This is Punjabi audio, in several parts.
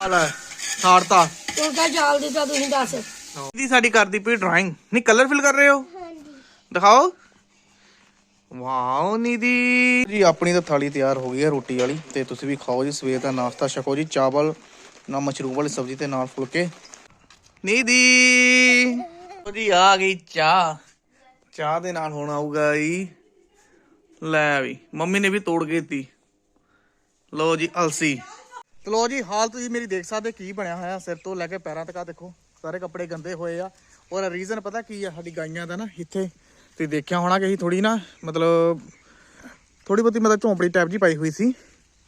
ਲੈ ਛਾੜਤਾ ਤੂੰ। ਕਾ ਜਾਲ ਦਿੱਤਾ ਤੁਸੀਂ ਦੱਸ। ਦੀ ਸਾਡੀ ਕਰਦੀ ਪਈ ਡਰਾਇੰਗ ਨਹੀਂ ਕਲਰ ਫਿਲ ਕਰ ਰਹੇ ਹੋ? ਦਿਖਾਓ। ਵਾਓ ਨੀਦੀ ਜੀ ਆਪਣੀ ਤਾਂ ਥਾਲੀ ਤਿਆਰ ਹੋ ਗਈ ਹੈ ਰੋਟੀ ਵਾਲੀ ਤੇ ਤੁਸੀਂ ਵੀ ਖਾਓ ਜੀ ਸਵੇਰ ਦਾ ਨਾਸ਼ਤਾ ਛਕੋ ਜੀ ਚਾਵਲ ਨਾ ਮਸ਼ਰੂਮ ਵਾਲੀ ਸਬਜ਼ੀ ਤੇ ਨਾਲ ਫੁਲਕੇ। ਨੀਦੀ ਉਹ ਜੀ ਆ ਗਈ ਚਾਹ। ਚਾਹ ਦੇ ਨਾਲ ਹੁਣ ਆਊਗਾ ਜੀ। ਲੈ ਵੀ ਮੰਮੀ ਨੇ ਵੀ ਤੋੜ ਕੇ ਦਿੱਤੀ। ਲੋ ਜੀ ਅਲਸੀ। ਤੇ ਲੋ ਜੀ, ਹਾਲ ਤੁਸੀਂ ਮੇਰੀ ਦੇਖ ਸਕਦੇ ਕੀ ਬਣਿਆ ਹੋਇਆ, ਸਿਰ ਤੋਂ ਲੈ ਕੇ ਪੈਰਾਂ ਤੱਕ ਆ ਦੇਖੋ, ਸਾਰੇ ਕੱਪੜੇ ਗੰਦੇ ਹੋਏ ਆ। ਔਰ ਰੀਜ਼ਨ ਪਤਾ ਕੀ ਆ, ਸਾਡੀ ਗਾਈਆਂ ਦਾ ਨਾ ਇੱਥੇ, ਤੁਸੀਂ ਦੇਖਿਆ ਹੋਣਾ ਕਿ ਅਸੀਂ ਥੋੜੀ ਨਾ, ਮਤਲਬ ਥੋੜੀ ਬਹੁਤੀ ਮਤਲਬ ਝੌਂਪੜੀ ਟਾਈਪ ਜੀ ਪਾਈ ਹੋਈ ਸੀ,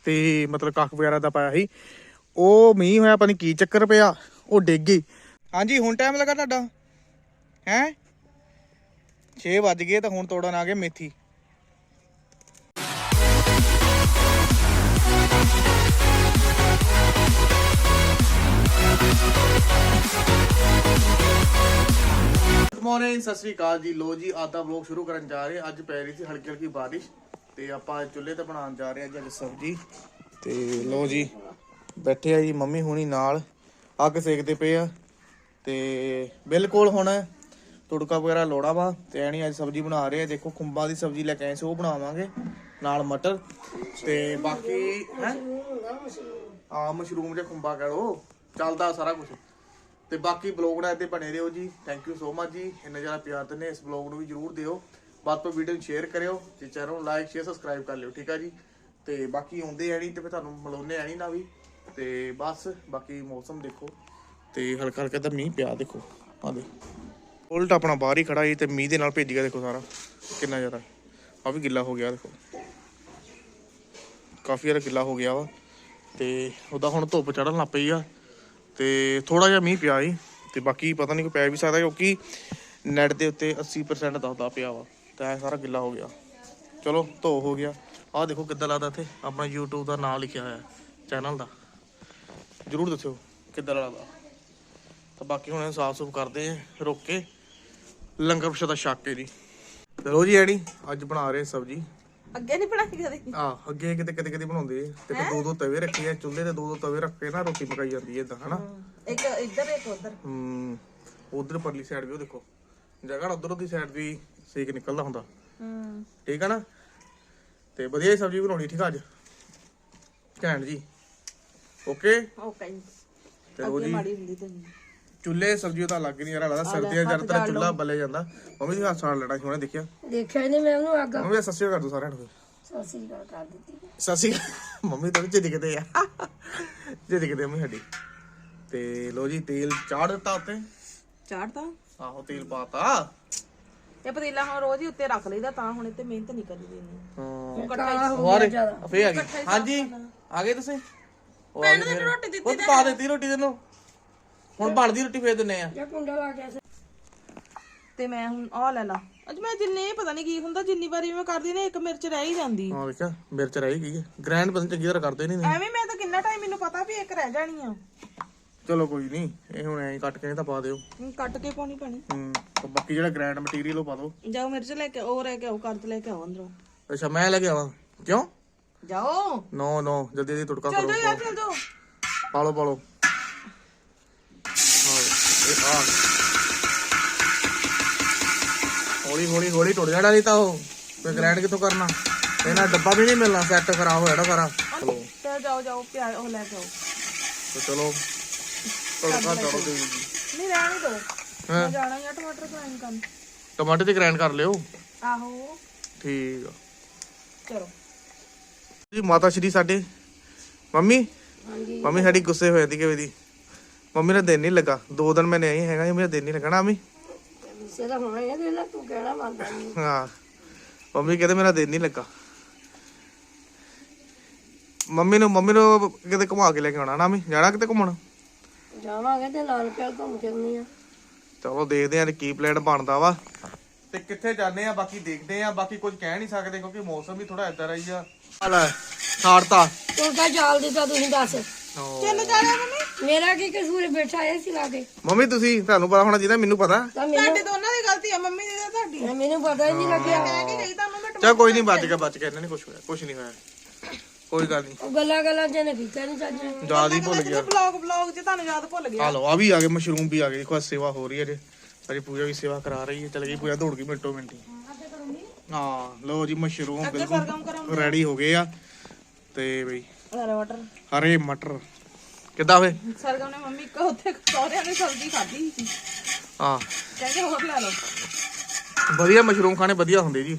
ਤੇ ਮਤਲਬ ਕੱਖ ਵਗੈਰਾ ਦਾ ਪਾਇਆ ਸੀ। ਉਹ ਮੀਂਹ ਹੋਇਆ, ਪਤਾ ਨਹੀਂ ਕੀ ਚੱਕਰ ਪਿਆ, ਉਹ ਡਿੱਗ ਗਈ। ਹਾਂਜੀ, ਹੁਣ ਟਾਈਮ ਲੱਗਾ ਤੁਹਾਡਾ? ਹੈ? 6 ਵੱਜ ਗਏ ਤਾਂ ਹੁਣ ਤੋੜਨ ਆ ਗਏ ਮੇਥੀ। ਮਾਰਨਿੰਗ ਸਤਿ ਸ੍ਰੀ ਅਕਾਲ ਜੀ। ਲੋ ਜੀ, ਅੱਜ ਵਲੌਗ ਸ਼ੁਰੂ ਕਰਨ ਜਾ ਰਹੇ ਅੱਜ ਪੈ ਰਹੀ ਸੀ ਹਲਕੀ ਹਲਕੀ ਬਾਰਿਸ਼ ਤੇ ਆਪਾਂ ਚੁੱਲ੍ਹੇ ਤੇ ਬਣਾਉਣ ਜਾ ਰਹੇ ਹਾਂ ਅੱਜ ਸਬਜ਼ੀ। ਤੇ ਲੋ ਜੀ, ਬੈਠੇ ਆ ਜੀ ਮੰਮੀ ਹੁਣੀ ਨਾਲ। ਅੱਗ ਸੇਕਦੇ ਪਏ ਆ। ਤੇ ਬਿਲਕੁਲ ਹੁਣ ਤੁੜਕਾ ਵਗੈਰਾ ਲੋੜਾ ਵਾ ਤੇ ਐਣੀ ਅੱਜ ਸਬਜ਼ੀ ਬਣਾ ਰਹੇ ਆ। ਦੇਖੋ, ਖੁੰਬਾਂ ਦੀ ਸਬਜ਼ੀ ਲੈ ਕੇ ਆਏ ਸੀ, ਉਹ ਬਣਾਵਾਂਗੇ ਨਾਲ ਮਟਰ। ਤੇ ਬਾਕੀ ਹੈ? ਆ ਮਸ਼ਰੂਮ ਜਾਂ ਖੁੰਬਾ ਕਹਿ ਲੋ ਚੱਲਦਾ ਸਾਰਾ ਕੁਝ ਤੇ ਬਾਕੀ ਬਲੌਗ ਨਾਲ ਇੱਥੇ ਬਣੇ ਰਹੋ ਜੀ। ਥੈਂਕ ਯੂ ਸੋ ਮਚ ਜੀ। ਇੰਨਾ ਜ਼ਿਆਦਾ ਪਿਆਰ ਦਿੰਦੇ ਇਸ ਬਲੌਗ ਨੂੰ ਵੀ ਜਰੂਰ ਦਿਓ। ਬਾਅਦ ਤੋਂ ਵੀਡੀਓ ਨੂੰ ਸ਼ੇਅਰ ਕਰਿਓ ਤੇ ਚੈਨਲ ਨੂੰ ਲਾਈਕ ਸ਼ੇਅਰ ਸਬਸਕ੍ਰਾਈਬ ਕਰ ਲਿਓ, ਠੀਕ ਆ ਜੀ? ਤੇ ਬਾਕੀ ਆਉਂਦੇ ਐਣੀ ਤੇ ਫਿਰ ਤੁਹਾਨੂੰ ਮਿਲਾਉਂਦੇ ਐਣੀ ਨਾ ਵੀ। ਤੇ ਬਸ ਬਾਕੀ ਮੌਸਮ ਦੇਖੋ ਤੇ ਹਲਕਾ ਹਲਕਾ ਤਾਂ ਮੀਂਹ ਪਿਆ ਦੇਖੋ। ਆ ਦੇ ਉਲਟ ਆਪਣਾ ਬਾਹਰ ਹੀ ਖੜਾ ਸੀ ਤੇ ਮੀਂਹ ਦੇ ਨਾਲ ਭੇਜ ਗਿਆ ਦੇਖੋ ਸਾਰਾ। ਕਿੰਨਾ ਜ਼ਿਆਦਾ। ਆ ਵੀ ਗਿੱਲਾ ਹੋ ਗਿਆ ਦੇਖੋ। ਕਾਫੀ ਜ਼ਿਆਦਾ ਗਿੱਲਾ ਹੋ ਗਿਆ ਵਾ। ਤੇ ਉਹਦਾ ਹੁਣ ਧੁੱਪ ਚੜਨ ਲੱਗ ਪਈ ਆ। ਤੇ ਥੋੜਾ ਜਿਹਾ ਮੀਂਹ ਪਿਆ ਸੀ ਤੇ ਬਾਕੀ ਪਤਾ ਨਹੀਂ ਕੋਈ ਪੈ ਵੀ ਸਕਦਾ ਕਿਉਂਕਿ ਨੈਟ ਦੇ ਉੱਤੇ 80% ਦੱਸਦਾ ਪਿਆ ਵਾ, ਤਾਂ ਇਹ ਸਾਰਾ ਗਿੱਲਾ ਹੋ ਗਿਆ। ਚਲੋ, ਧੋ ਹੋ ਗਿਆ। ਆਹ ਦੇਖੋ ਕਿੱਦਾਂ ਲੱਗਦਾ ਇੱਥੇ। ਆਪਣਾ YouTube ਦਾ ਨਾਮ ਲਿਖਿਆ ਹੋਇਆ ਚੈਨਲ ਦਾ। ਜਰੂਰ ਦੱਸਿਓ ਕਿੱਦਾਂ ਲੱਗਦਾ। ਤਾਂ ਬਾਕੀ ਹੁਣ ਸਾਫ਼ ਸੁਫ ਕਰਦੇ ਆ ਰੁੱਕ ਕੇ। ਲੰਗਰ ਪ੍ਰਸ਼ਾਦਾ ਛਕ ਕੇ ਜੀ। ਚਲੋ ਜੀ ਐਣੀ ਅੱਜ ਬਣਾ ਰਹੇ ਸਬਜੀ। ਅੱਗੇ ਨਹੀਂ ਬਣਾਈ ਕਦੇ? ਆ ਅੱਗੇ ਕਿਤੇ ਕਦੇ ਕਦੇ ਬਣਾਉਂਦੇ ਤੇ ਫਿਰ ਦੋ ਦੋ ਤਵੇ ਰੱਖੇ ਆ ਚੁੱਲ੍ਹੇ ਤੇ ਦੋ ਦੋ ਤਵੇ ਰੱਖ ਕੇ ਨਾ ਰੋਟੀ ਪਕਾਈ ਜਾਂਦੀ ਹੈ ਇਦਾਂ ਹਨਾ? ਇੱਕ ਇੱਧਰ ਇੱਕ ਉੱਧਰ। ਹਮ ਉਧਰ ਪਰਲੀ ਸਾਈਡ ਵੀ ਉਹ ਦੇਖੋ। ਜਗ੍ਹਾ ਉਧਰੋਂ ਦੀ ਸਾਈਡ ਵੀ ਸੇਕ ਨਿਕਲਦਾ ਹੁੰਦਾ। ਹੂੰ। ਠੀਕ ਆ ਨਾ? ਤੇ ਵਧੀਆ ਹੀ ਸਬਜ਼ੀ ਬਣਾਉਣੀ ਠੀਕ ਆ ਅੱਜ? ਘੈਂਟ ਜੀ। ਓਕੇ? ਓਕੇ। ਚਲੋ ਅੱਗੇ ਜੀ। ਮਾੜੀ ਹੁੰਦੀ ਤੇ ਨਹੀਂ। ਚੁੱਲ੍ਹੇ ਸਬਜ਼ੀ ਤਾਂ ਲੱਗ ਨਹੀਂ ਰਿਹਾ ਲੱਗਦਾ ਸਰਦੀਆਂ ਜ਼ਿਆਦਾਤਰ ਚੁੱਲ੍ਹਾ ਬੱਲੇ ਜਾਂਦਾ। ਮੰਮੀ ਦੀ ਹੱਥ ਸਾੜ ਲੈਣਾ ਸੀ ਉਹਨੇ ਦੇਖਿਆ। ਦੇਖਿਆ ਹੀ ਨਹੀਂ ਮੈਂ ਉਹਨੂੰ ਅੱਗ। ਮੰਮੀ ਸੱਸੀ ਕਰ ਦੋ ਸਾਰਿਆਂ ਨੂੰ ਸਸੀ ਕਰ ਦਿੱਤੀ। ਸੱਸੀ ਮੰਮੀ ਤਾਂ ਜਿੱਦ ਕਿਤੇ ਆ। ਜਿੱਦ ਕਿਤੇ ਮੰਮੀ ਸਾਡੀ। ਤੇ ਲੋ ਜੀ ਤੇਲ ਚਾੜ ਦਿੱਤਾ ਉੱਤੇ। ਚਾੜਦਾ ਆਹੋ ਤੇਲ ਪਾਤਾ। ਇਹ ਪਤੀਲਾ ਹੁਣ ਰੋਜ਼ ਹੀ ਉੱਤੇ ਰੱਖ ਲਈਦਾ ਤਾਂ ਹੁਣ ਇੱਥੇ ਮਿਹਨਤ ਨਹੀਂ ਕਰੀ ਦੇਣੀ ਹਾਂ। ਕਾਲਾ ਹੋ ਹੋਰ ਗਿਆ ਜ਼ਿਆਦਾ। ਫੇ ਆ ਗਈ। ਹਾਂਜੀ ਆ ਗਏ ਤੁਸੀਂ? ਪੈਣ ਦੇ ਰੋਟੀ ਦਿੱਤੀ ਉਹ ਤਾਂ ਪਾ ਦਿੱਤੀ ਰੋਟੀ ਤੈਨੂੰ। ਹੁਣ ਬਣਦੀ ਰੋਟੀ ਫੇਰ ਦਿੰਨੇ ਆ। ਜਾਂ ਕੁੰਡਾ ਲਾ ਕੇ ਤੇ ਮੈਂ ਹੁਣ ਆਹ ਲੈ ਲਾ। ਅੱਜ ਮੈਂ ਜਿੰਨੇ ਪਤਾ ਨਹੀਂ ਕੀ ਹੁੰਦਾ ਜਿੰਨੀ ਵਾਰੀ ਮੈਂ ਕਰਦੀ ਨਾ ਇੱਕ ਮਿਰਚ ਰਹਿ ਹੀ ਜਾਂਦੀ। ਹਾਂ ਦੇਖਿਆ ਮਿਰਚ ਰਹਿ ਗਈ ਹੈ। ਗ੍ਰੈਂਡ ਬੰਦ ਚੰਗੀ ਤਰ੍ਹਾਂ ਕਰਦੇ ਨਹੀਂ ਐਵੇਂ ਮੈਂ ਤਾਂ ਕਿੰਨਾ ਟਾਈਮ ਮੈਨੂੰ ਪਤਾ ਵੀ ਇੱਕ ਰਹਿ ਜਾਣੀ ਆ। ਚਲੋ ਕੋਈ ਨਹੀਂ ਇਹ ਹੁਣ ਐਂ ਕੱਟ ਕੇ ਤਾਂ ਪਾ ਦਿਓ। ਕੱਟ ਕੇ ਪਾਉਣੀ ਪੈਣੀ। ਹੂੰ ਤੇ ਬਾਕੀ ਜਿਹੜਾ ਗ੍ਰੈਂਡ ਮਟੀਰੀਅਲ ਉਹ ਪਾ ਦਿਓ। ਜਾਓ ਮਿਰਚ ਲੈ ਕੇ ਉਹ ਰਹਿ ਕੇ ਆਓ ਕਰਦ ਲੈ ਕੇ ਆਓ ਅੰਦਰੋਂ। ਅੱਛਾ ਮੈਂ ਲੈ ਕੇ ਆਵਾਂ। ਕਿਉਂ? ਜਾਓ। ਨੋ ਨੋ ਜਲਦੀ ਜਲਦੀ ਤੁੜਕਾ ਚਲ ਕਰੋ। ਜਾਓ ਯਾਰ ਚਲ ਜਾਓ। ਪਾ ਲਓ ਪਾ ਲਓ ਹਾਂ ਇਹ ਆ ਹੌਲੀ ਹੌਲੀ ਹੌਲੀ ਟੁੱਟ ਜਾਣਾ ਨਹੀਂ ਤਾਂ ਉਹ। ਤੇ ਗ੍ਰੈਂਡ ਕਿੱਥੋਂ ਕਰਨਾ? ਇਹਨਾਂ ਡੱਬਾ ਵੀ ਨਹੀਂ ਮਿਲਣਾ ਸੈੱਟ ਖਰਾਬ ਹੋਇਆ ਨਾ ਸਾਰਾ। ਚਲੋ। ਚਲ ਜਾਓ ਜਾਓ ਪਿਆਜ਼ ਉਹ ਲੈ ਆਓ। ਤੇ ਚਲੋ। ਤੁੜਕਾ ਤੇ ਜੀ ਨਹੀਂ ਰਹਿਣ ਦੋ ਹਾਂ? ਜਾਣਾ ਜਾਂ ਟਮਾਟਰ ਗ੍ਰਾਈਂਡ ਕਰਨ। ਟਮਾਟਰ ਤੇ ਗ੍ਰੈਂਡ ਕਰ ਲਿਓ। ਆਹੋ। ਠੀਕ ਆ। ਚਲੋ। ਜੀ ਮਾਤਾ ਸ਼੍ਰੀ ਸਾਡੇ। ਮੰਮੀ? ਹਾਂਜੀ। ਮੰਮੀ ਸਾਡੀ ਗੁੱਸੇ ਹੋ ਜਾਂਦੀ ਕਿਵੇਂ ਦੀ। ਮੰਮੀ ਨੇ ਦਿਨ ਨਹੀਂ ਲੱਗਾ। ਦੋ ਦਿਨ ਮੈਂ ਨਹੀਂ ਹੈਗਾ ਜੀ ਮੇਰਾ ਦਿਨ ਨਹੀਂ ਲੱਗਣਾ ਮੰਮੀ। ਗੁੱਸੇ ਦਾ ਹੋਣਾ ਹੀ ਹੈ ਨਾ ਤੂੰ ਕਹਿਣਾ ਮੰਨਦਾ ਨਹੀਂ ਹਾਂ। ਮੰਮੀ ਕਹਿੰਦੇ ਮੇਰਾ ਦਿਨ ਨਹੀਂ ਲੱਗਾ। ਮੰਮੀ ਨੂੰ ਮੰਮੀ ਨੂੰ ਕਿਤੇ ਘੁਮਾ ਕੇ ਲੈ ਕੇ ਆਉਣਾ ਨਾ ਮੈਂ ਜਾਣਾ ਕਿਤੇ ਘੁੰਮਣ? ਜਾਵਾਂਗੇ ਤੇ ਲਾਲ ਪਿਆਲ ਘੁੰਮ ਕੇ ਆਉਣੀ ਆ ਚਲੋ ਦੇਖਦੇ ਆਂ ਕੀ ਪਲਾਨ ਬਣਦਾ ਵਾ। ਤੇ ਕਿੱਥੇ ਜਾਂਦੇ ਆ ਬਾਕੀ ਦੇਖਦੇ ਆ ਬਾਕੀ ਕੁਝ ਕਹਿ ਨਹੀਂ ਸਕਦੇ ਕਿਉਂਕਿ ਮੌਸਮ ਵੀ ਥੋੜਾ ਏਦਾਂ ਰਹੀ ਆ। ਲੈ ਛਾੜਤਾ ਤੂੰ ਕਾ ਜਾਲ ਦਿੱਤਾ ਤੁਸੀਂ ਦੱਸ। ਚੱਲ ਜਾ ਰਿਹਾ ਮੰਮੀ ਮੇਰਾ ਕੀ ਕਸੂਰ ਹੈ? ਬੈਠਾ ਇਹ ਸੀ ਲਾ ਕੇ। ਮੰਮੀ ਤੁਸੀਂ ਤੁਹਾਨੂੰ ਪਤਾ ਹੋਣਾ ਚਾਹੀਦਾ ਮੈਨੂੰ ਪਤਾ। ਤਾਂ ਮੈਨੂੰ ਤੁਹਾਡੇ ਦੋਨਾਂ ਦੀ ਗਲਤੀ ਆ ਮੰਮੀ ਦੀ ਤੇ ਤੁਹਾਡੀ। ਮੈਨੂੰ ਪਤਾ ਹੀ ਨਹੀਂ ਲੱਗਿਆ। ਮੈਂ ਕੀ ਕਹੀ ਤੁਹਾਨੂੰ ਮੈਂ ਚਾ ਕੋਈ ਨਹੀਂ ਬਚ ਗਿਆ ਬਚ ਗਿਆ ਇਹਨਾਂ ਨੇ ਕੁਝ ਹੋਇਆ ਕੁਝ ਨਹੀਂ ਹੋਇਆ। ਕੋਈ ਗੱਲ ਨਹੀਂ ਉਹ ਗੱਲਾਂ ਗੱਲਾਂ ਚ ਨੇ ਕੀਤਾ ਨਹੀਂ ਚੱਜ ਨਾਲ। ਯਾਦ ਹੀ ਭੁੱਲ ਗਿਆ। ਬਲੌਗ ਬਲੌਗ 'ਚ ਤੁਹਾਨੂੰ ਯਾਦ ਭੁੱਲ ਗਿਆ। ਆ ਲਓ ਆ ਵੀ ਆ ਗਏ ਮਸ਼ਰੂਮ ਵੀ ਆ ਗਏ। ਦੇਖੋ ਆਹ ਸੇਵਾ ਹੋ ਰਹੀ ਹੈ ਜੇ ਅਜੇ ਪੂਜਾ ਵੀ ਸੇਵਾ ਕਰਾ ਰਹੀ ਹੈ ਚਲ ਗਈ ਪੂਜਾ ਦੌੜ ਗਈ ਮਿੰਟੋ ਮਿੰਟੀ ਹਾਂ। ਲਓ ਜੀ ਮਸ਼ਰੂਮ ਬਿਲਕੁਲ ਰੈਡੀ ਹੋ ਗਏ ਆ। ਤੇ ਬਈ ਹਰੇ ਮਟਰ। ਹਰੇ ਮਟਰ। ਕਿੱਦਾਂ ਵੇ ਸਰਗਮ ਨੇ ਮੰਮੀ ਕੋ ਉੱਥੇ ਸਹੁਰਿਆਂ ਨੇ ਸਬਜ਼ੀ ਖਾਧੀ ਸੀ। ਹਾਂ। ਕਹਿੰਦੇ ਹੋਰ ਲੈ ਲਓ। ਵਧੀਆ ਮਸ਼ਰੂਮ ਖਾਣੇ ਵਧੀਆ ਹੁੰਦੇ ਜੀ।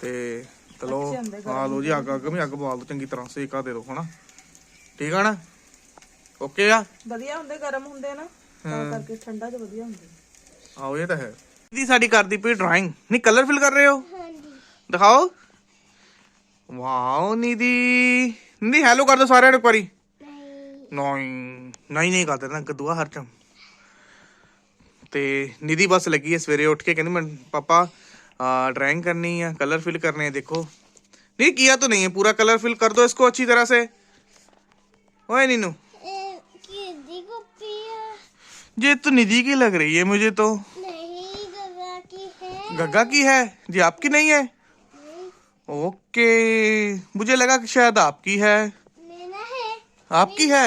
ਤੇ ਚਲੋ ਆ ਲਓ ਜੀ ਅੱਗ ਅੱਗ ਵੀ ਅੱਗ ਬਾਲ ਦੋ ਚੰਗੀ ਤਰ੍ਹਾਂ ਸੇਕਾ ਦੇ ਦਿਓ ਹਨਾ? ਠੀਕ ਆ ਨਾ? ਓਕੇ ਆ? ਵਧੀਆ ਹੁੰਦੇ ਗਰਮ ਹੁੰਦੇ ਨਾ ਤਾਂ ਕਰਕੇ ਠੰਡਾ 'ਚ ਵਧੀਆ ਹੁੰਦੇ। ਆਓ ਇਹ ਤਾਂ ਹੈ। ਦੀ ਸਾਡੀ ਕਰਦੀ ਪਈ ਡਰਾਇੰਗ ਨਹੀਂ ਕਲਰ ਫਿਲ ਕਰ ਰਹੇ ਹੋ? ਦਿਖਾਓ। ਵਾਓ ਨੀਦੀ। ਨੀ ਹੈਲੋ ਕਰ ਦੋ ਸਾਰਿਆਂ ਨੂੰ ਇੱਕ ਵਾਰੀ। ਨਹੀਂ ਨਹੀਂ ਨਹੀਂ ਕਰਦੇ ਨਾ ਗਦੂਆ ਹਰ ਚਮ ਤੇ ਨਿਧੀ ਬਸ ਲੱਗੀ ਹੈ ਸਵੇਰੇ ਉੱਠ ਕੇ ਕਹਿੰਦੀ ਮੈਂ ਪਾਪਾ ड्राइंग करनी है कलर फिल करने हैं देखो नहीं किया तो नहीं है पूरा कलर फिल कर दो इसको अच्छी तरह से ओए नीनू किसी को पिया ये तो निधि की लग रही है मुझे तो नहीं गवा की है गग्गा की है जी आपकी नहीं है ओके मुझे लगा कि शायद आपकी है मेरा है आपकी है?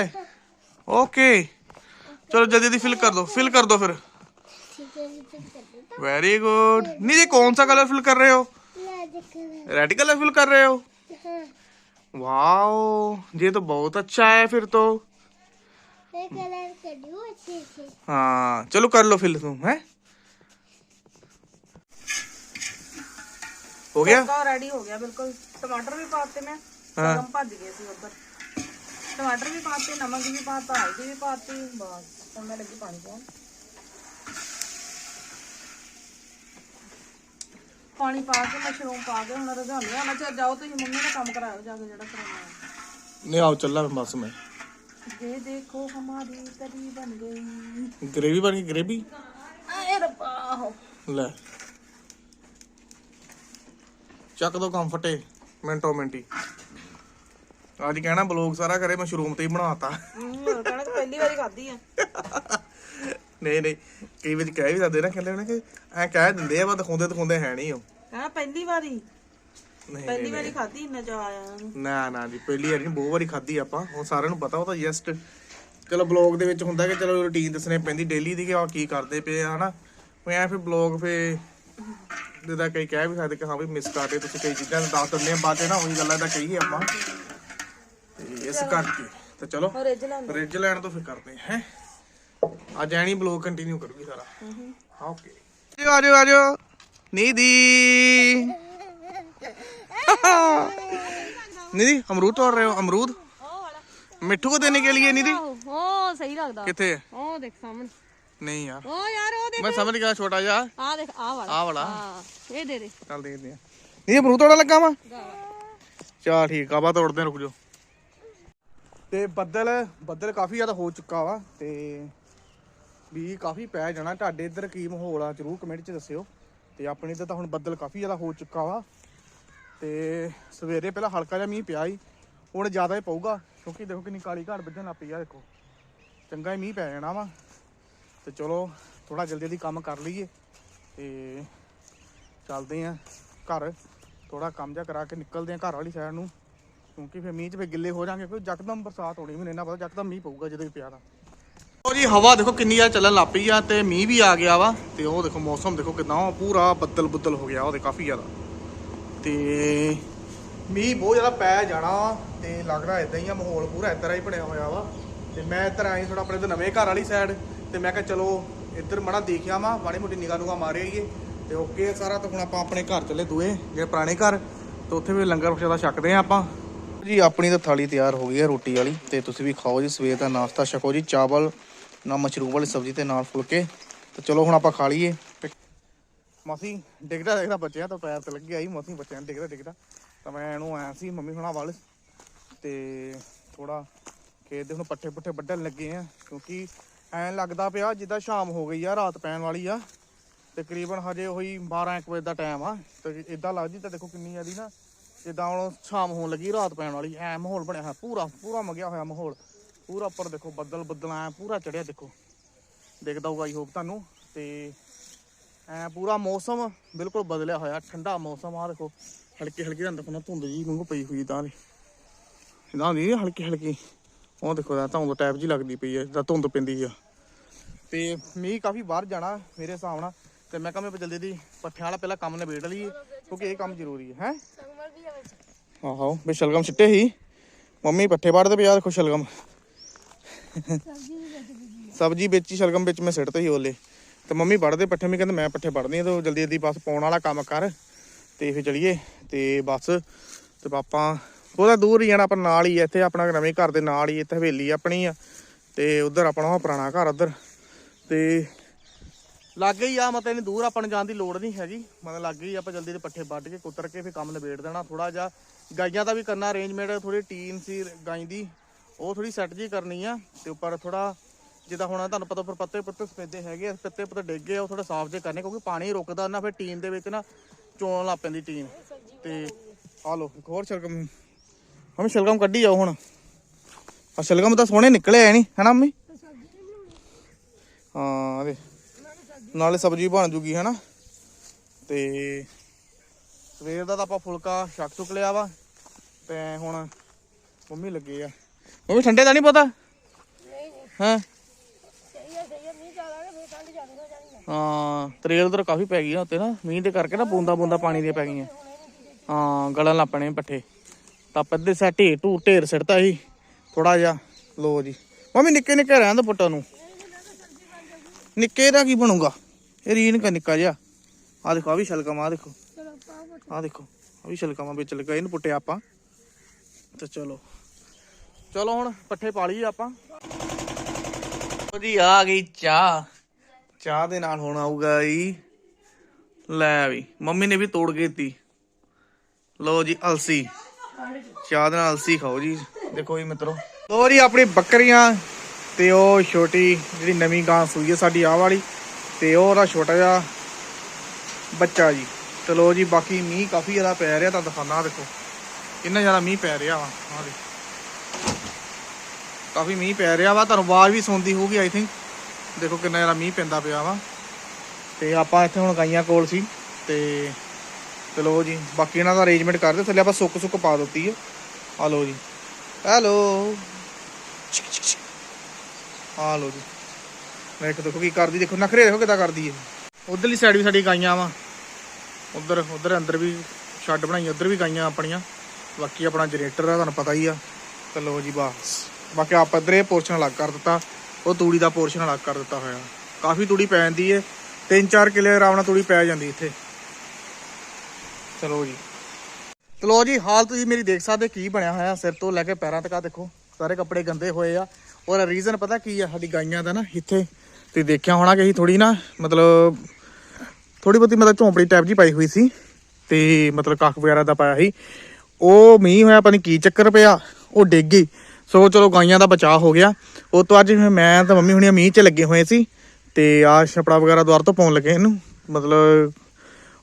ओके। चलो जल्दी जल्दी फिल कर दो फिल कर दो फिर। वेरी गुड नहीं कौन सा कलर फिल कर रहे हो? रेड कलर फिल कर रहे हो? वाओ ये तो बहुत अच्छा है फिर तो। हाँ चलो कर लो फिल तुम है? हो गया? रेडी हो गया बिल्कुल। टमाटर भी पाते मैं हाँ। गए थे उधर ਉੱਧਰ ਟਮਾਟਰ ਵੀ ਪਾਤੇ ਨਮਕ ਵੀ ਪਾਤਾ ਹਲਦੀ ਵੀ ਪਾਤੀ ਬਸ ਹੁਣ ਮੈਂ ਲੱਗੀ ਪਾਣੀ ਪਾਉਣ ਪਾਣੀ ਪਾ ਕੇ ਮਸ਼ਰੂਮ ਪਾ ਕੇ ਹੁਣ ਰਝਾਉਣੀ ਆ ਨਾ ਚਿਰ ਜਾਓ ਤੁਸੀਂ ਮੰਮੀ ਦਾ ਕੰਮ ਕਰਾਓ ਜਾ ਕੇ ਜਿਹੜਾ ਕਰਾਉਣਾ ਹੈ नहीं आओ चल रहा बस में ये देखो हमारी तरी बन गई ग्रेवी बनी ग्रेवी आए रब्बा हो ਲੈ ਚੱਕ ਦੋ ਕੰਮ ਫਟੇ ਮਿੰਟੋ ਮਿੰਟੀ ਅੱਜ ਕਹਿਣਾ ਬਲੌਗ ਸਾਰਾ ਕਰੇ ਮਸ਼ਰੂਮ ਤੇ ਹੀ ਬਣਾਤਾ। ਹਮ ਕਹਿਣਾ ਕਿ ਪਹਿਲੀ ਵਾਰੀ ਖਾਧੀ ਆ। ਨਹੀਂ ਨਹੀਂ ਕਈ ਵਾਰ ਕਹਿ ਵੀ ਦਿੰਦੇ ਨਾ ਕਹਿੰਦੇ ਨੇ ਕਿ ਐ ਕਹਿ ਦਿੰਦੇ ਆ ਪਰ ਦਿਖਾਉਂਦੇ ਦਿਖਾਉਂਦੇ ਹੈ ਨਹੀਂ ਉਹ। ਕਹਿਣਾ ਪਹਿਲੀ ਵਾਰੀ। ਨਹੀਂ ਪਹਿਲੀ ਵਾਰੀ ਖਾਧੀ ਇੰਨਾ ਆਇਆ ਉਹਨੂੰ। ਨਾ ਨਾ ਜੀ ਪਹਿਲੀ ਵਾਰੀ ਨਹੀਂ ਬਹੁਤ ਵਾਰੀ ਖਾਧੀ ਆਪਾਂ। ਉਹ ਸਾਰਿਆਂ ਨੂੰ ਪਤਾ ਉਹ ਤਾਂ ਜਸਟ ਚਲੋ ਬਲੌਗ ਦੇ ਵਿੱਚ ਹੁੰਦਾ ਕਿ ਚਲੋ ਰੁਟੀਨ ਦੱਸਣੇ ਪੈਂਦੀ ਡੇਲੀ ਦੀ ਕਿ ਆ ਕੀ ਕਰਦੇ ਪਏ ਆ ਹਨਾ? ਉਹ ਐ ਫਿਰ ਬਲੌਗ ਫੇ ਜਿਹਦਾ ਕਈ ਕਹਿ ਵੀ ਸਕਦੇ ਕਿ ਹਾਂ ਵੀ ਮਿਸ ਕਰਦੇ ਤੁਸੀਂ ਕਈ ਚੀਜ਼ਾਂ ਦੱਸ ਦਿੰਦੇ ਆ ਬਾਅਦ 'ਚ ਨਾ ਉਹੀ ਗੱਲਾਂ ਦਾ ਕਹੀਏ ਆਪਾਂ। ਤੇ ਇਸ ਕਰਕੇ ਤਾਂ। ਚਲੋ ਰਿਜ ਲੈਣ ਤੋਂ ਫਿਰ ਕਰਦੇ ਹੈ ਅੱਜ ਐਣੀ ਬਲੌਗ ਕੰਟੀਨਿਊ ਕਰੂਗੀ ਸਾਰਾ। ਹਾਂ ਓਕੇ ਆਜੋ ਆਜੋ ਆਜੋ। ਨੀਦੀ। ਨੀਦੀ ਅਮਰੂਦ ਤੋੜ ਰਹੇ ਹੋ? ਅਮਰੂਦ? ਮਿੱਠੂ ਕੋ ਦੇਣੇ ਕੇ ਲਈ ਨੀਦੀ? ਉਹ ਸਹੀ ਲੱਗਦਾ। ਕਿੱਥੇ? ਹੈ ਉਹ ਦੇਖ ਸਾਹਮਣੇ। ਨਹੀਂ ਯਾਰ। ਉਹ ਯਾਰ ਉਹ ਦੇਖ ਮੈਂ ਸਮਝ ਗਿਆ ਛੋਟਾ ਜਿਹਾ। ਆ ਦੇਖ ਆ ਵਾਲਾ। ਆ ਵਾਲਾ। ਹਾਂ ਇਹ ਦੇ ਦੇ। ਚੱਲ ਦੇਖਦੇ ਆ ਨਹੀਂ ਅਮਰੂਦ ਤੋੜਾ ਲੱਗਾ ਵਾ? ਚਾ ਠੀਕ ਆ ਬਾ ਤੋੜਦੇ ਰੁਕ ਜਾਓ। ਤੇ ਬੱਦਲ ਬੱਦਲ ਕਾਫੀ ਜ਼ਿਆਦਾ ਹੋ ਚੁੱਕਾ ਵਾ ਤੇ ਵੀ ਕਾਫੀ ਪੈ ਜਾਣਾ। ਤੁਹਾਡੇ ਇੱਧਰ ਕੀ ਮਾਹੌਲ ਆ? ਜਰੂਰ ਕਮੈਂਟ 'ਚ ਦੱਸਿਓ। ਤੇ ਆਪਣੇ ਇੱਧਰ ਤਾਂ ਹੁਣ ਬੱਦਲ ਕਾਫੀ ਜ਼ਿਆਦਾ ਹੋ ਚੁੱਕਾ ਵਾ। ਤੇ ਸਵੇਰੇ ਪਹਿਲਾਂ ਹਲਕਾ ਜਿਹਾ ਮੀਂਹ ਪਿਆ ਸੀ, ਹੁਣ ਜ਼ਿਆਦਾ ਹੀ ਪਊਗਾ, ਕਿਉਂਕਿ ਦੇਖੋ ਕਿੰਨੀ ਕਾਲੀ ਘਾੜ ਵੱਜਣ ਲੱਗ ਪਈ ਆ, ਦੇਖੋ। ਚੰਗਾ ਹੀ ਮੀਂਹ ਪੈ ਜਾਣਾ ਵਾ। ਤੇ ਚਲੋ ਥੋੜਾ ਜਲਦੀ ਜਲਦੀ ਕੰਮ ਕਰ ਲਈਏ। ਤੇ ਚੱਲਦੇ ਆਂ ਘਰ। ਥੋੜਾ ਕੰਮ ਜਿਹਾ ਕਰਾ ਕੇ ਨਿਕਲਦੇ ਆਂ ਘਰ ਵਾਲੀ ਸਾਈਡ ਨੂੰ। ਕਿਉਂਕਿ ਫਿਰ ਮੀਂਹ 'ਚ ਫਿਰ ਗਿੱਲੇ ਹੋ ਜਾਾਂਗੇ ਕੋਈ ਯਕਦਮ ਬਰਸਾਤ ਹੋਣੀ ਮੈਨੂੰ ਇੰਨਾ ਪਤਾ ਯਕਦਮ ਮੀਂਹ ਪਊਗਾ ਜਦੋਂ ਵੀ ਪਿਆ ਤਾਂ। ਉਹ ਜੀ, ਹਵਾ ਦੇਖੋ ਕਿੰਨੀ ਜ਼ਿਆਦਾ ਚੱਲਣ ਲੱਗ ਪਈ ਆ ਤੇ ਮੀਂਹ ਵੀ ਆ ਗਿਆ ਵਾ ਤੇ ਉਹ ਦੇਖੋ ਮੌਸਮ ਦੇਖੋ ਕਿੰਨਾ ਪੂਰਾ ਬੱਦਲ ਬੱਦਲ ਹੋ ਗਿਆ ਉਹਦੇ ਕਾਫੀ ਜ਼ਿਆਦਾ। ਤੇ ਮੀਂਹ ਬਹੁਤ ਜ਼ਿਆਦਾ ਪੈ ਜਾਣਾ ਵਾ ਤੇ ਲੱਗਦਾ ਇਦਾਂ ਹੀ ਆ, ਮਾਹੌਲ ਪੂਰਾ ਇਤਰਾ ਹੀ ਬਣਿਆ ਹੋਇਆ ਵਾ। ਤੇ ਮੈਂ ਇੱਧਰ ਆਈ ਥੋੜਾ ਆਪਣੇ ਤੇ ਨਵੇਂ ਘਰ ਵਾਲੀ ਸਾਈਡ ਤੇ ਮੈਂ ਕਿਹਾ ਚਲੋ ਇੱਧਰ ਮੜਾ ਦੇਖਿਆ ਵਾ, ਮਾੜੀ ਮੋਟੀ ਨਿਗਾਹ ਨੂਗਾ ਮਾਰੇ ਆਈਏ। ਤੇ ਓਕੇ ਸਾਰਾ ਤਾਂ ਹੁਣ ਆਪਾਂ ਆਪਣੇ ਘਰ ਚੱਲੇ ਦੂਏ ਜਿਹੜੇ ਪੁਰਾਣੇ ਘਰ, ਤੇ ਉੱਥੇ ਵੀ ਲੰਗਰ ਪ੍ਰਸ਼ਾਦਾ ਛਕਦੇ ਆ ਆਪਾਂ। ਜੀ, ਆਪਣੀ ਤਾਂ ਥਾਲੀ ਤਿਆਰ ਹੋ ਗਈ ਹੈ ਰੋਟੀ ਵਾਲੀ ਤੇ ਤੁਸੀਂ ਵੀ ਖਾਓ ਜੀ, ਸਵੇਰ ਦਾ ਨਾਸ਼ਤਾ ਛਕੋ ਜੀ, ਚਾਵਲ ਨਾਲ ਮਸ਼ਰੂਮ ਵਾਲੀ ਸਬਜ਼ੀ ਤੇ ਨਾਲ ਫੁਲਕੇ। ਤੇ ਚਲੋ ਹੁਣ ਆਪਾਂ ਖਾ ਲਈਏ। ਮਾਸੀ, ਡਿੱਗਦਾ ਡਿੱਗਦਾ ਬੱਚਿਆਂ ਤੋਂ ਪੈਰ ਤੇ ਲੱਗੀ ਆਈ, ਮਾਸੀ ਬੱਚਿਆਂ ਡਿੱਗਦਾ ਡਿੱਗਦਾ। ਤਾਂ ਮੈਂ ਇਹਨੂੰ ਆਇਆ ਸੀ, ਮੰਮੀ ਹੁਣਾਂ ਵੱਲ। ਤੇ ਥੋੜਾ ਖੇਤ ਦੇ ਹੁਣ ਪੱਠੇ ਪੁੱਠੇ ਵੱਢਣ ਲੱਗੇ ਆ, ਕਿਉਂਕਿ ਐਂ ਲੱਗਦਾ ਪਿਆ ਜਿੱਦਾਂ ਸ਼ਾਮ ਹੋ ਗਈ ਆ, ਰਾਤ ਪੈਣ ਵਾਲੀ ਆ। ਤਕਰੀਬਨ ਹਜੇ ਉਹੀ 12 1 ਵਜੇ ਦਾ ਟਾਈਮ ਆ। ਤੇ ਇਦਾਂ ਲੱਗਦੀ ਤਾਂ ਦੇਖੋ ਕਿੰਨੀ ਆਦੀ ਨਾ ਜਿੱਦਾਂ ਹੁਣ ਸ਼ਾਮ ਹੋਣ ਲੱਗੀ, ਰਾਤ ਪੈਣ ਵਾਲੀ। ਐ ਮਾਹੌਲ ਬਣਿਆ ਹੋਇਆ, ਪੂਰਾ ਪੂਰਾ ਮੰਗਿਆ ਹੋਇਆ ਮਾਹੌਲ। ਪੂਰਾ ਉੱਪਰ ਦੇਖੋ, ਬੱਦਲ ਬੱਦਲ ਐ ਪੂਰਾ ਚੜਿਆ ਦੇਖੋ। ਦੇਖਦਾ ਹੋਊਗਾ ਆਈ ਹੋਪ ਤੁਹਾਨੂੰ। ਤੇ ਐ ਪੂਰਾ ਮੌਸਮ ਬਿਲਕੁਲ ਬਦਲਿਆ ਹੋਇਆ, ਠੰਡਾ ਮੌਸਮ ਆ ਦੇਖੋ। ਹਲਕੀ ਹਲਕੀ ਰੰਗ ਦੇਖੋ ਧੁੰਦ ਜੀ ਵਾਂਗੂ ਪਈ ਹੋਈ ਤਾਂ ਇਦਾਂ ਨਹੀਂ ਹਲਕੀ ਹਲਕੀ। ਉਹ ਦੇਖੋ ਦਾ ਧੁੰਦ ਟਾਈਪ ਜੀ ਲੱਗਦੀ ਪਈ ਹੈ ਜਿੱਦਾਂ ਧੁੰਦ ਪੈਂਦੀ ਆ। ਤੇ ਮੀਂਹ ਕਾਫੀ ਬਾਹਰ ਜਾਣਾ ਮੇਰੇ ਹਿਸਾਬ ਨਾਲ। ਤੇ ਮੈਂ ਕਿਹਾ ਮੈਂ ਜਲਦੀ ਦੀ ਪੱਠਿਆਂ ਵਾਲਾ ਪਹਿਲਾਂ ਕੰਮ ਨਿਬੇੜ ਲਈਏ, ਕਿਉਂਕਿ ਇਹ ਕੰਮ ਜ਼ਰੂਰੀ ਹੈ ਹੈ? ਆਹੋ, ਵੀ ਸ਼ਲਗਮ ਸਿੱਟੇ ਸੀ। ਮੰਮੀ ਪੱਠੇ ਵੜਦੇ ਪਿਆ ਦੇਖੋ ਸ਼ਲਗਮ। ਸਬਜੀ ਵਿੱਚ ਹੀ ਸ਼ਲਗਮ ਵਿੱਚ ਮੈਂ ਸਿੱਟਦੇ ਸੀ ਓਲੇ। ਤੇ ਮੰਮੀ ਵੜਦੇ ਪੱਠੇ ਮੈਂ ਕਹਿੰਦੇ ਮੈਂ ਪੱਠੇ ਵੜਨੇ ਆ, ਤੇ ਜਲਦੀ ਜਲਦੀ ਬਸ ਪਾਉਣ ਵਾਲਾ ਕੰਮ ਕਰ ਤੇ ਫੇਰ ਚਲੀਏ। ਤੇ ਬਸ, ਤੇ ਪਾਪਾ, ਉਹਦਾ ਦੂਰ ਹੀ ਜਾਣਾ, ਆਪਾਂ ਨਾਲ ਹੀ ਆ, ਇੱਥੇ ਆਪਣਾ ਨਵੇਂ ਘਰ ਦੇ ਨਾਲ ਹੀ, ਇੱਥੇ ਹਵੇਲੀ ਆਪਣੀ ਆ। ਤੇ ਉਧਰ ਆਪਣਾ ਉਹ ਪੁਰਾਣਾ ਘਰ, ਉਧਰ। ਤੇ ਲੱਗੇ ਹੀ ਆ, ਮਤਲਬ ਨਹੀਂ ਦੂਰ ਆਪਾਂ ਨੂੰ ਜਾਣ ਦੀ ਲੋੜ ਨਹੀਂ ਹੈਗੀ। ਮਤਲਬ ਲੱਗੇ ਹੀ ਆਪਾਂ ਜਲਦੀ ਦੇ ਪੱਠੇ ਵੱਢ ਕੇ ਕੁਤਰ ਕੇ ਫਿਰ ਕੰਮ ਨਿਬੇੜ ਦੇਣਾ। ਥੋੜਾ ਜਿਹਾ ਗਾਈਆਂ ਦਾ ਵੀ ਕਰਨਾ ਅਰੇਂਜਮੈਂਟ ਥੋੜੀ ਟੀਨ ਸੀ ਗਾਈ ਦੀ, ਉਹ ਥੋੜੀ ਸੈੱਟ ਜੀ ਕਰਨੀ ਆ। ਤੇ ਉੱਪਰ ਥੋੜਾ ਜਿੱਦਾਂ ਹੁਣ ਤੁਹਾਨੂੰ ਪਤਾ ਉੱਪਰ ਪੱਤੇ ਪੁੱਤੇ ਸਪੇਦੇ ਹੈਗੇ ਆ, ਪੱਤੇ ਪੁੱਤੇ ਡਿੱਗ ਗਏ ਉਹ ਥੋੜਾ ਸਾਫ਼ ਜੇ ਕਰਨੇ, ਕਿਉਂਕਿ ਪਾਣੀ ਰੁਕਦਾ ਨਾ, ਫਿਰ ਟੀਨ ਦੇ ਵਿੱਚ ਨਾ ਚੋਣ ਲੱਗ ਪੈਂਦੀ ਟੀਨ ਤੇ ਆ ਲੋ ਇੱਕ ਹੋਰ ਸ਼ਲਗਮ। ਮੰਮੀ ਸ਼ਲਗਮ ਕੱਢੀ ਜਾਓ ਹੁਣ। ਆ ਸ਼ਲਗਮ ਤਾਂ ਸੋਹਣੇ ਨਿਕਲੇ ਆ ਨਹੀਂ ਹੈਨਾ ਮੰਮੀ? ਹਾਂ ਅਰੇ ਨਾਲੇ ਸਬਜ਼ੀ ਬਣ ਜੂਗੀ, ਹੈਨਾ? ਤੇ ਸਵੇਰ ਦਾ ਤਾਂ ਆਪਾਂ ਫੁਲਕਾ ਛੱਕ ਚੁੱਕ ਲਿਆ ਵਾ, ਤੇ ਹੁਣ ਮੰਮੀ ਲੱਗੇ ਆ। ਮੰਮੀ, ਠੰਡੇ ਦਾ ਨਹੀਂ ਪਤਾ? ਹਾਂ? ਹਾਂ, ਤਰੇਲ ਉਧਰ ਕਾਫੀ ਪੈ ਗਈ ਆ ਉੱਤੇ ਨਾ, ਮੀਂਹ ਦੇ ਕਰਕੇ ਨਾ ਬੂੰਦਾ ਬੂੰਦਾ ਪਾਣੀ ਦੀਆਂ ਪੈ ਗਈਆਂ। ਹਾਂ ਗਲਣ ਲੱਗ ਪੱਠੇ। ਤਾਂ ਪੱਦੇ ਸਾ ਢੇਰ ਢੂ ਢੇਰ ਸਿੱਟਤਾ ਸੀ ਥੋੜਾ ਜਿਹਾ ਲੋ ਜੀ। ਮੰਮੀ ਨਿੱਕੇ ਨਿੱਕੇ ਰਹਿਣ ਦੋ ਪੁੱਟਾਂ ਨੂੰ। ਨਿੱਕੇ ਦਾ ਕੀ ਬਣੂਗਾ ਇਹ ਰੀਨ ਕਾ ਨਿੱਕਾ ਜਿਹਾ ਆ ਦੇਖੋ ਆ ਵੀ ਸ਼ਲਗਮ ਆ ਦੇਖੋ ਆ ਦੇਖੋ ਆ ਵੀ ਸ਼ਲਗਮਾਂ ਵਿੱਚ ਲਗਾ ਇਹਨੂੰ ਪੁੱਟਿਆ ਆਪਾਂ ਤੇ ਚਲੋ ਚਲੋ ਹੁਣ ਪੱਠੇ ਪਾ ਲਈਏ ਆਪਾਂ ਜੀ ਆ ਗਈ ਚਾਹ ਚਾਹ ਦੇ ਨਾਲ ਹੁਣ ਆਊਗਾ ਜੀ ਲੈ ਵੀ ਮੰਮੀ ਨੇ ਵੀ ਤੋੜ ਕੇ ਦਿੱਤੀ ਲੋ ਜੀ ਅਲਸੀ ਚਾਹ ਦੇ ਨਾਲ ਅਲਸੀ ਖਾਓ ਜੀ ਦੇਖੋ ਜੀ ਮਿੱਤਰੋ ਲੋ ਜੀ ਆਪਣੀ ਬੱਕਰੀਆਂ ਤੇ ਉਹ ਛੋਟੀ ਜਿਹੜੀ ਨਵੀਂ ਗਾਂ ਸੂਈ ਹੈ ਸਾਡੀ ਆਹ ਵਾਲੀ, ਤੇ ਉਹ ਉਹਦਾ ਛੋਟਾ ਜਿਹਾ ਬੱਚਾ ਜੀ। ਤੇ ਲੋ ਜੀ, ਬਾਕੀ ਮੀਂਹ ਕਾਫੀ ਜ਼ਿਆਦਾ ਪੈ ਰਿਹਾ ਤਾਂ ਦਿਖਾਣਾ ਦੇਖੋ। ਕਿੰਨਾ ਜ਼ਿਆਦਾ ਮੀਂਹ ਪੈ ਰਿਹਾ ਵਾ, ਆਹ ਦੇਖੋ। ਕਾਫੀ ਮੀਂਹ ਪੈ ਰਿਹਾ ਵਾ, ਤੁਹਾਨੂੰ ਆਵਾਜ਼ ਵੀ ਸੁਣਦੀ ਹੋਊਗੀ ਆਈ ਥਿੰਕ ਦੇਖੋ ਕਿੰਨਾ ਜ਼ਿਆਦਾ ਮੀਂਹ ਪੈਂਦਾ ਪਿਆ ਵਾ। ਤੇ ਆਪਾਂ ਇੱਥੇ ਹੁਣ ਗਾਈਆਂ ਕੋਲ ਸੀ, ਤੇ ਚਲੋ ਜੀ, ਬਾਕੀ ਇਹਨਾਂ ਦਾ ਅਰੇਂਜਮੈਂਟ ਕਰਦੇ, ਥੱਲੇ ਆਪਾਂ ਸੁੱਕ ਸੁੱਕ ਪਾ ਦਿੱਤੀ ਹੈ ਆ ਲੋ ਜੀ। ਹੈਲੋ। ਆ ਲੋ ਜੀ। ਮੈਂ ਦੇਖੋ ਕੀ ਕਰਦੀ, ਦੇਖੋ ਨਖਰੇ ਦੇਖੋ ਕਿਦਾਂ ਕਰਦੀ ਹੈ ਉਧਰਲੀ ਸਾਈਡ ਵੀ ਸਾਡੀ ਗਾਈਆਂ ਵਾ। ਉਧਰ ਉਧਰ ਅੰਦਰ ਵੀ ਸ਼ੈੱਡ ਬਣਾਈ ਉਧਰ ਵੀ ਗਾਈਆਂ ਆਪਣੀਆਂ। ਬਾਕੀ ਆਪਣਾ ਜਨਰੇਟਰ ਆ, ਤੁਹਾਨੂੰ ਪਤਾ ਹੀ ਆ। ਚਲੋ ਜੀ ਬਸ। ਬਾਕੀ ਆਪਾਂ ਇੱਧਰ ਇਹ ਪੋਰਸ਼ਨ ਅਲੱਗ ਕਰ ਦਿੱਤਾ। ਉਹ ਤੂੜੀ ਦਾ ਪੋਰਸ਼ਨ ਅਲੱਗ ਕਰ ਦਿੱਤਾ ਹੋਇਆ। ਕਾਫੀ ਤੂੜੀ ਪੈ ਜਾਂਦੀ ਹੈ 3-4 ਕਿਲੇ ਆਰਾਮ ਨਾਲ ਤੂੜੀ ਪੈ ਜਾਂਦੀ ਇੱਥੇ। ਚਲੋ ਜੀ। ਚਲੋ ਜੀ ਹਾਲ ਤੁਸੀਂ ਮੇਰੀ ਦੇਖ ਸਕਦੇ ਕੀ ਬਣਿਆ ਹੋਇਆ। ਸਿਰ ਤੋਂ ਲੈ ਕੇ ਪੈਰਾਂ ਤੱਕ ਆ ਦੇਖੋ। ਸਾਰੇ ਕੱਪੜੇ ਗੰਦੇ ਹੋਏ ਆ। ਔਰ ਰੀਜ਼ਨ ਪਤਾ ਕੀ ਆ, ਸਾਡੀ ਗਾਈਆਂ ਦਾ ਨਾ ਇੱਥੇ ਤੇ ਦੇਖਿਆ ਹੋਣਾ ਕਿ ਅਸੀਂ ਥੋੜੀ ਨਾ, ਮਤਲਬ ਥੋੜੀ ਬਹੁਤੀ ਮਤਲਬ ਝੌਂਪੜੀ ਟਾਈਪ ਜੀ ਪਾਈ ਹੋਈ ਸੀ ਤੇ ਮਤਲਬ ਕੱਖ ਵਗੈਰਾ ਦਾ ਪਾਇਆ ਸੀ। ਉਹ ਮੀਂਹ ਹੋਇਆ, ਪਤਾ ਨਹੀਂ ਕੀ ਚੱਕਰ ਪਿਆ, ਉਹ ਡਿੱਗ ਗਈ। ਸੋ ਚਲੋ ਗਾਈਆਂ ਦਾ ਬਚਾਅ ਹੋ ਗਿਆ। ਉਹ ਤੋਂ ਅੱਜ ਮੈਂ ਤਾਂ ਮੰਮੀ ਹੁਣੀ ਮੀਂਹ 'ਚ ਲੱਗੇ ਹੋਏ ਸੀ ਤੇ ਆ ਛਪੜਾ ਵਗੈਰਾ ਦੁਆਰ ਤੋਂ ਪਾਉਣ ਲੱਗੇ ਇਹਨੂੰ, ਮਤਲਬ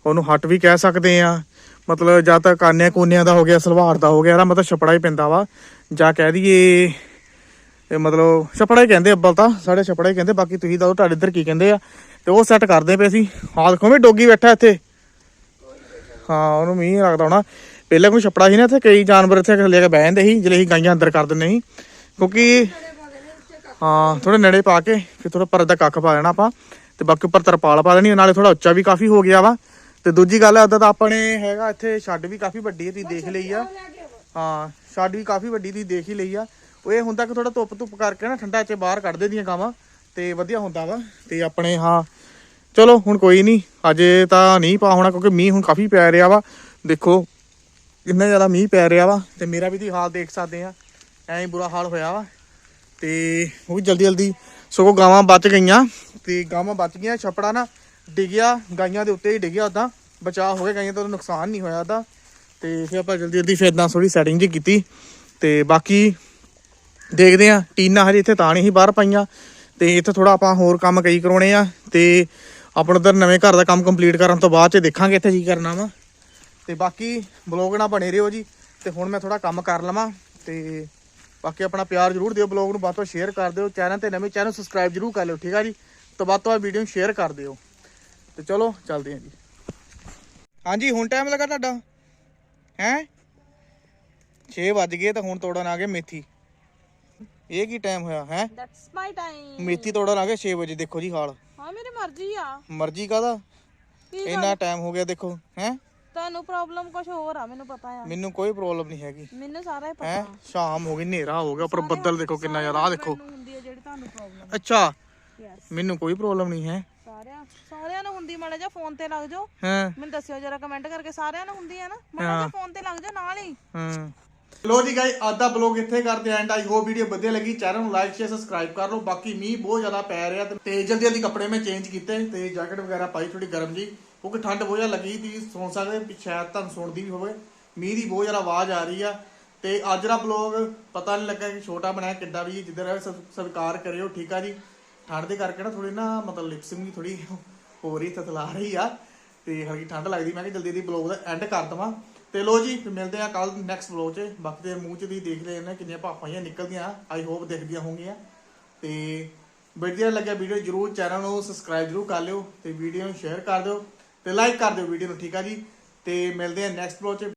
ਉਹਨੂੰ ਹੱਟ ਵੀ ਕਹਿ ਸਕਦੇ ਆ। ਮਤਲਬ ਜਾਂ ਤਾਂ ਕਾਨਿਆਂ ਕੋਨਿਆਂ ਦਾ ਹੋ ਗਿਆ, ਸਲਵਾਰ ਦਾ ਹੋ ਗਿਆ, ਇਹਦਾ ਮਤਲਬ ਛਪੜਾ ਹੀ ਪੈਂਦਾ ਵਾ। ਜਾਂ ਕਹਿ ਦਈਏ ਇਹ ਮਤਲਬ ਛਪੜਾ ਹੀ ਕਹਿੰਦੇ ਅੱਬਲ ਤਾਂ, ਸਾਡੇ ਛਪੜਾ ਹੀ ਕਹਿੰਦੇ, ਬਾਕੀ ਤੁਸੀਂ ਦੱਸੋ ਤੁਹਾਡੇ ਇੱਧਰ ਕੀ ਕਹਿੰਦੇ ਆ। ਤੇ ਉਹ ਸੈੱਟ ਕਰਦੇ ਪਏ ਸੀ। ਹਾਂ ਦੇਖੋ ਵੀ ਡੋਗੀ ਬੈਠਾ ਇੱਥੇ। ਹਾਂ, ਉਹਨੂੰ ਮੀਂਹ ਲੱਗਦਾ ਹੋਣਾ। ਪਹਿਲਾਂ ਕੋਈ ਛਪੜਾ ਸੀ ਨਾ ਇੱਥੇ, ਕਈ ਜਾਨਵਰ ਇੱਥੇ ਲੈ ਕੇ ਬਹਿ ਜਾਂਦੇ ਸੀ, ਜਿਹੜੇ ਅਸੀਂ ਗਾਈਆਂ ਅੰਦਰ ਕਰ ਦਿੰਦੇ ਸੀ। ਕਿਉਂਕਿ, ਹਾਂ ਥੋੜੇ ਨੇੜੇ ਪਾ ਕੇ ਫਿਰ ਥੋੜਾ ਪਰਦਾ ਕੱਖ ਪਾ ਲੈਣਾ ਆਪਾਂ। ਤੇ ਬਾਕੀ ਉੱਪਰ ਤਰਪਾਲ ਪਾ ਦੇਣੀ ਨਾਲੇ ਥੋੜਾ ਉੱਚਾ ਵੀ ਕਾਫੀ ਹੋ ਗਿਆ ਵਾ। ਤੇ ਦੂਜੀ ਗੱਲ ਉਦਾਂ ਤਾਂ ਆਪਣੇ ਹੈਗਾ ਇੱਥੇ, ਛੱਡ ਵੀ ਕਾਫੀ ਵੱਡੀ ਹੈ, ਤੁਸੀਂ ਦੇਖ ਲਈ ਆ। ਹਾਂ, ਛੱਡ ਵੀ ਕਾਫੀ ਵੱਡੀ ਤੁਸੀਂ ਦੇਖ ਹੀ ਲਈ ਆ। ਉਹ ਇਹ ਹੁੰਦਾ ਕਿ ਥੋੜਾ ਧੁੱਪ ਧੁੱਪ ਕਰਕੇ ਨਾ ਠੰਡਾ ਚ ਬਾਹਰ ਕੱਢ ਦੇ ਦੀਆਂ ਗਾਵਾਂ, ਤੇ ਵਧੀਆ ਹੁੰਦਾ ਵਾ। ਤੇ ਆਪਣੇ ਹਾਂ, ਚਲੋ ਹੁਣ ਕੋਈ ਨਹੀਂ ਅਜੇ ਤਾਂ ਨਹੀਂ ਪਾ ਹੋਣਾ, ਕਿਉਂਕਿ ਮੀਂਹ ਹੁਣ ਕਾਫੀ ਪੈ ਰਿਹਾ ਵਾ। ਦੇਖੋ, ਇੰਨਾ ਜ਼ਿਆਦਾ ਮੀਂਹ ਪੈ ਰਿਹਾ ਵਾ, ਤੇ ਮੇਰਾ ਵੀ ਤੁਸੀਂ ਹਾਲ ਦੇਖ ਸਕਦੇ ਆ, ਐਂ ਹੀ ਬੁਰਾ ਹਾਲ ਹੋਇਆ ਵਾ। ਤੇ ਉਹ ਵੀ ਜਲਦੀ ਜਲਦੀ ਸਗੋਂ ਗਾਵਾਂ ਬਚ ਗਈਆਂ, ਤੇ ਗਾਵਾਂ ਬਚ ਗਈਆਂ, ਛਪੜਾ ਨਾ ਡਿੱਗਿਆ, ਗਾਈਆਂ ਦੇ ਉੱਤੇ ਹੀ ਡਿੱਗਿਆ ਉਦਾਂ ਬਚਾਅ ਹੋ ਗਿਆ, ਗਾਈਆਂ ਤੋਂ ਨੁਕਸਾਨ ਨਹੀਂ ਹੋਇਆ ਉਦਾਂ ਤੇ ਫਿਰ ਆਪਾਂ ਜਲਦੀ ਜਲਦੀ ਫਿਰ ਇਦਾਂ ਥੋੜੀ ਸੈਟਿੰਗ ਜੀ ਕੀਤੀ। ਤੇ ਬਾਕੀ ਦੇਖਦੇ ਆ ਟੀਨਾ ਹਜੇ ਇੱਥੇ ਤਾਂ ਨਹੀਂ ਸੀ ਬਾਹਰ ਪਾਈਆਂ। ਤੇ ਇੱਥੇ ਥੋੜਾ ਆਪਾਂ ਹੋਰ ਕੰਮ ਕਈ ਕਰਾਉਣੇ ਆ। ਤੇ ਆਪਣਾ ਉਧਰ ਨਵੇਂ ਘਰ ਦਾ ਕੰਮ ਕੰਪਲੀਟ ਕਰਨ ਤੋਂ ਬਾਅਦ ਚ ਦੇਖਾਂਗੇ ਇੱਥੇ ਕੀ ਕਰਨਾ ਵਾ। ਤੇ ਬਾਕੀ ਬਲੌਗ ਨਾ ਬਣੇ ਰਹੋ ਜੀ। ਤੇ ਹੁਣ ਮੈਂ ਥੋੜਾ ਕੰਮ ਕਰ ਲਵਾਂ। ਤੇ ਬਾਕੀ ਆਪਣਾ ਪਿਆਰ ਜਰੂਰ ਦਿਓ ਬਲੌਗ ਨੂੰ। ਵੱਧ ਤੋਂ ਸ਼ੇਅਰ ਕਰ ਦਿਓ। ਚੈਨਲ ਤੇ ਨਵੇਂ ਚੈਨਲ ਸਬਸਕ੍ਰਾਈਬ ਜਰੂਰ ਕਰ ਲਿਓ, ਠੀਕ ਆ ਜੀ? ਤੋਂ ਵੱਧ ਤੋਂ ਵੱਧ ਵੀਡੀਓ ਨੂੰ ਸ਼ੇਅਰ ਕਰ ਦਿਓ। ਤੇ ਚਲੋ, ਚੱਲਦੇ ਹਾਂ ਜੀ। ਹਾਂਜੀ, ਹੁਣ ਟਾਈਮ ਲੱਗਾ ਤੁਹਾਡਾ? ਹੈ? 6 ਵੱਜ ਗਏ ਤਾਂ ਹੁਣ ਤੋੜਨ ਆ ਗਏ ਮੇਥੀ। ਇਹ ਕੀ ਟਾਈਮ ਹੋਇਆ ਹੈ? ਦੈਟਸ ਮਾਈ ਟਾਈਮ ਮੇਥੀ ਤੋੜਨ ਆ ਗਏ 6 ਵਜੇ ਦੇਖੋ ਜੀ ਹਾਲ। ਹਾਂ ਮੇਰੀ ਮਰਜ਼ੀ ਆ। ਮਰਜ਼ੀ ਕਾਦਾ ਇੰਨਾ ਟਾਈਮ ਹੋ ਗਿਆ ਦੇਖੋ ਹੈ? ਤੁਹਾਨੂੰ ਪ੍ਰੋਬਲਮ ਕੁਝ ਹੋਰ ਆ ਮੈਨੂੰ ਪਤਾ ਆ। ਮੈਨੂੰ ਕੋਈ ਪ੍ਰੋਬਲਮ ਨਹੀਂ ਹੈਗੀ। ਮੈਨੂੰ ਸਾਰਾ ਹੀ ਪਤਾ। ਹੈ ਸ਼ਾਮ ਹੋ ਗਈ ਹਨੇਰਾ ਹੋ ਗਿਆ ਉੱਪਰ ਬੱਦਲ ਦੇਖੋ ਕਿੰਨਾ ਜ਼ਿਆਦਾ ਆ ਦੇਖੋ। ਮੈਨੂੰ ਹੁੰਦੀ ਹੈ ਜਿਹੜੀ ਤੁਹਾਨੂੰ ਪ੍ਰੋਬਲਮ ਅੱਛਾ ਮੈਨੂੰ ਕੋਈ ਪ੍ਰੋਬਲਮ ਨਹੀਂ ਹੈ? ਸਾਰਿਆਂ ਸਾਰਿਆਂ ਨੂੰ ਹੁੰਦੀ ਮਾੜਾ ਜਿਹਾ ਫੋਨ ਤੇ ਲੱਗ ਜਾਓ। ਹਾਂ। ਮੈਨੂੰ ਦੱਸਿਓ ਜਰਾ ਕਮੈਂਟ ਕਰਕੇ ਸਾਰਿਆਂ ਨੂੰ ਹੁੰਦੀ ਹੈ ਨਾ। ਮਾੜਾ ਜਿਹਾ ਫੋਨ ਤੇ ਲੱਗ ਜਾਓ ਨਾਲ ਹੀ। ਹਾਂ। ਲੋ ਜੀ ਗਾਇ ਅੱਜ ਦਾ ਬਲੌਗ ਇੱਥੇ ਕਰਦੇ ਐਂਡ ਆਈ ਹੋਪ ਵੀਡੀਓ ਵਧੀਆ ਲੱਗੀ। ਚੈਨਲ ਨੂੰ ਲਾਈਕ ਸ਼ੇਅਰ ਸਬਸਕ੍ਰਾਈਬ ਕਰ ਲਓ। ਬਾਕੀ ਮੀਂਹ ਬਹੁਤ ਜ਼ਿਆਦਾ ਪੈ ਰਿਹਾ ਤੇ- ਜਲਦੀ ਜਲਦੀ ਕੱਪੜੇ ਮੈਂ ਚੇਂਜ ਕੀਤੇ ਤੇ ਜੈਕਟ ਵਗੈਰਾ ਪਾਈ ਥੋੜੀ ਗਰਮ ਜੀ। ਕਿਉਂਕਿ ਠੰਡ ਬਹੁਤ ਜ਼ਿਆਦਾ ਲੱਗੀ ਤੀ ਸੁਣ ਸਕਦੇ ਵੀ ਸ਼ਾਇਦ ਤੁਹਾਨੂੰ ਸੁਣਦੀ ਵੀ ਹੋਵੇ। ਮੀਂਹ ਦੀ ਬਹੁਤ ਜ਼ਿਆਦਾ ਆਵਾਜ਼ ਆ ਰਹੀ ਆ। ਤੇ ਅੱਜ ਦਾ ਬਲੌਗ ਪਤਾ ਨਹੀਂ ਲੱਗਾ ਕਿ ਛੋਟਾ ਬਣਾਇਆ ਕਿੱਦਾਂ ਵੀ, ਜਿੱਧਰ ਸਵੀਕਾਰ ਕਰਿਓ, ਠੀਕ ਆ ਜੀ। ਠੰਡ ਦੇ ਕਰਕੇ ਨਾ ਥੋੜੀ ਨਾ ਮਤਲਬ ਲਿਪਸਿੰਗ ਵੀ ਥੋੜੀ ਹੋ ਰਹੀ ਤਤਲਾ ਰਹੀ ਆ। ਤੇ ਹਲਕੀ ਠੰਡ ਲੱਗਦੀ, ਮੈਂ ਕਿ ਜਲਦੀ ਜਲਦੀ ਬਲੌਗ ਦਾ ਐਂਡ ਕਰ ਦਵਾਂ। ਤੇ ਲੋ ਜੀ, ਫਿਰ ਮਿਲਦੇ ਆ ਕੱਲ ਨੈਕਸਟ ਬਲੌਗ 'ਚ। ਬਾਕੀ ਦੇ ਮੂੰਹ 'ਚ ਵੀ ਦੇਖ ਰਹੇ ਨੇ ਕਿੰਨੀਆਂ ਭਾਫਾਂ ਜਿਹੀਆਂ ਨਿਕਲਦੀਆਂ। ਆਈ ਹੋਪ ਦਿਖਦੀਆਂ ਹੋਣਗੀਆਂ। ਤੇ ਵਧੀਆ ਲੱਗਿਆ ਵੀਡੀਓ ਜਰੂਰ ਚੈਨਲ ਨੂੰ ਸਬਸਕ੍ਰਾਈਬ ਜਰੂਰ ਕਰ ਲਿਓ ਤੇ ਵੀਡੀਓ ਨੂੰ ਸ਼ੇਅਰ ਕਰ ਦਿਓ ਤੇ ਲਾਈਕ ਕਰ ਦਿਓ ਵੀਡੀਓ ਨੂੰ, ਠੀਕ ਆ ਜੀ? ਤੇ ਮਿਲਦੇ ਆ ਨੈਕਸਟ ਬਲੌਗ 'ਚ।